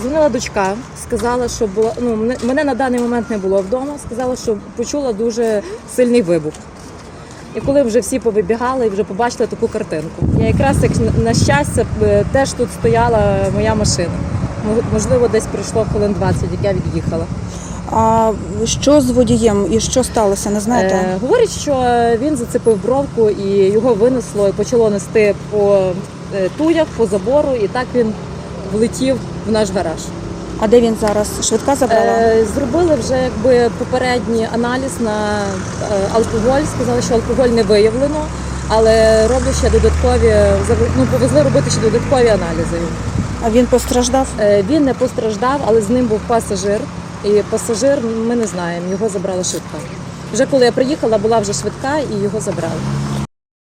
Дзвонила дочка, сказала, що була ну мене, на даний момент не було вдома. Сказала, що почула дуже сильний вибух. І коли вже всі повибігали і вже побачили таку картинку. Я якраз як на- щастя е, теж тут стояла моя машина. Можливо, десь пройшло хвилин 20, як я від'їхала. А що з водієм і що сталося? Не знаєте? Е, говорять, що він зацепив бровку і його винесло і почало нести по е, туях, по забору, і так він влетів в наш гараж. А де він зараз? Швидка забрала? Е, зробили вже якби попередній аналіз на е, алкоголь. Сказали, що алкоголь не виявлено, але роблять ще додаткові ну, повезли робити ще додаткові аналізи. А він постраждав? Е, він не постраждав, але з ним був пасажир. І пасажир ми не знаємо, його забрала швидка. Вже коли я приїхала, була вже швидка і його забрали.